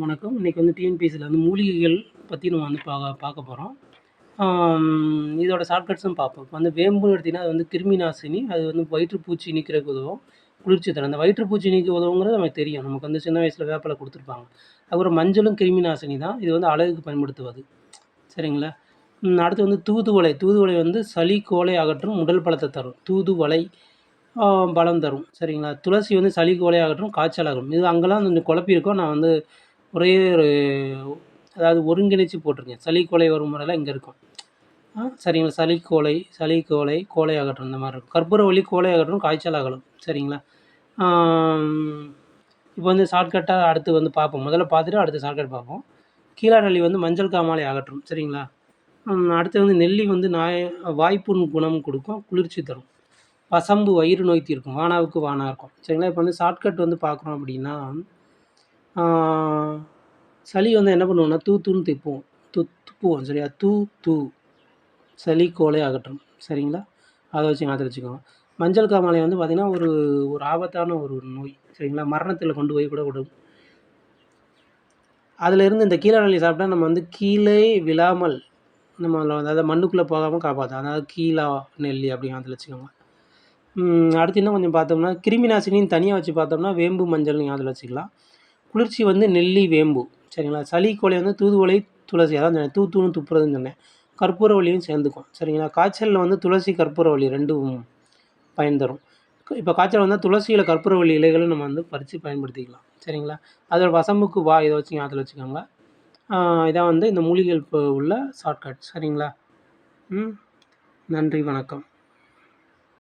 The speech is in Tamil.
வணக்கம். இன்றைக்கி வந்து டிஎன்பிஎஸ்சியில் வந்து மூலிகைகள் பற்றி நம்ம வந்து பா பார்க்க போகிறோம் இதோட ஷார்ட்கட்ஸும் பார்ப்போம். இப்போ வந்து வேம்புன்னு எடுத்திங்கன்னா அது வந்து கிருமி நாசினி அது வந்து வயிற்றுப்பூச்சி நீக்கிறதுக்கு உதவும் குளிர்ச்சி தரும். அந்த வயிற்றுப்பூச்சி நீக்க உதவுங்கிறது நமக்கு தெரியும். நமக்கு வந்து சின்ன வயசில் வேப்பிலை கொடுத்துருப்பாங்க. அதுக்கப்புறம் மஞ்சளும் கிருமி நாசினி தான். இது வந்து அழகுக்கு பயன்படுத்துவது. சரிங்களா? அடுத்து வந்து தூதுவளை. தூதுவளை வந்து சளி கோலை அகற்றும் உடல் பலத்தை தரும். தூதுவளை பலம் தரும். சரிங்களா? துளசி வந்து சளி கோலை அகற்றும் காய்ச்சல் ஆகும் இது அங்கெல்லாம் கொஞ்சம் குழப்பியிருக்கோம் நான் வந்து ஒரே ஒரு அதாவது ஒருங்கிணைச்சு போட்டிருக்கேன். சளி கோலை வரும் முறையில் இங்கே இருக்கும். சரிங்களா? சளி கோலை சளி கோலை கோலை அகற்றம் இந்த மாதிரி இருக்கும். கற்பூரவள்ளி கோலை அகற்றம் காய்ச்சல் அகலும். சரிங்களா? இப்போ வந்து ஷார்ட்கட்டாக அடுத்து வந்து பார்ப்போம். முதல்ல பார்த்துட்டு அடுத்து ஷார்ட்கட் பார்ப்போம். கீழாநெல்லி வந்து மஞ்சள் காமாலை அகற்றும். சரிங்களா? அடுத்து வந்து நெல்லி வந்து நாய வாய்ப்புண் குணம் கொடுக்கும். குளிர்ச்சி தரும். வசம்பு வயிறு நோய் தீர்க்கும். வானாவுக்கு வானா இருக்கும். சரிங்களா? இப்போ வந்து ஷார்ட்கட் வந்து பார்க்குறோம் அப்படின்னா சளி வந்து என்ன பண்ணுவோம்னா தூ தூன்னு திப்போம் து துப்புவோம் சரியா? தூ தூ. சளி கோலை அகற்றும். சரிங்களா? அதை வச்சு ஞாபகத்தில் வச்சுக்கோங்க மஞ்சள் காமாலை வந்து பார்த்திங்கன்னா ஒரு ஒரு ஆபத்தான ஒரு நோய். சரிங்களா? மரணத்தில் கொண்டு போய் கூட விடும். அதில் இருந்து இந்த கீழே நெல்லி சாப்பிட்டா நம்ம வந்து கீழே விழாமல் நம்ம அதாவது மண்ணுக்குள்ளே போகாமல் காப்பாற்றும் அதாவது கீழா நெல்லி அப்படிங்கிற அதில் வச்சுக்கோங்க. அடுத்து இன்னும் கொஞ்சம் பார்த்தோம்னா கிருமி நாசினின்னு தனியாக வச்சு பார்த்தோம்னா வேம்பு மஞ்சள் நீங்கள் அதில் வச்சுக்கலாம். குளிர்ச்சி வந்து நெல்லி வேம்பு. சரிங்களா? சளி கோலை வந்து தூதுவளை துளசி. அதான் சொன்னேன். தூ துப்புறதுன்னு சொன்னேன். கற்பூரவள்ளியும் சேர்ந்துக்கும். சரிங்களா? காய்ச்சலில் வந்து துளசி கற்பூரவள்ளி ரெண்டும் பயன் தரும். இப்போ காய்ச்சல் வந்தால் துளசியில் கற்பூரவள்ளி இலைகளை நம்ம வந்து பறித்து பயன்படுத்திக்கலாம். சரிங்களா? அதோட வசம்புக்கு வா இதை வச்சு ஞாபகத்தில் வச்சுக்கோங்க. இதான் வந்து இந்த மூலிகைகள் இப்போ உள்ள ஷார்ட்கட் சரிங்களா? ம். நன்றி வணக்கம்.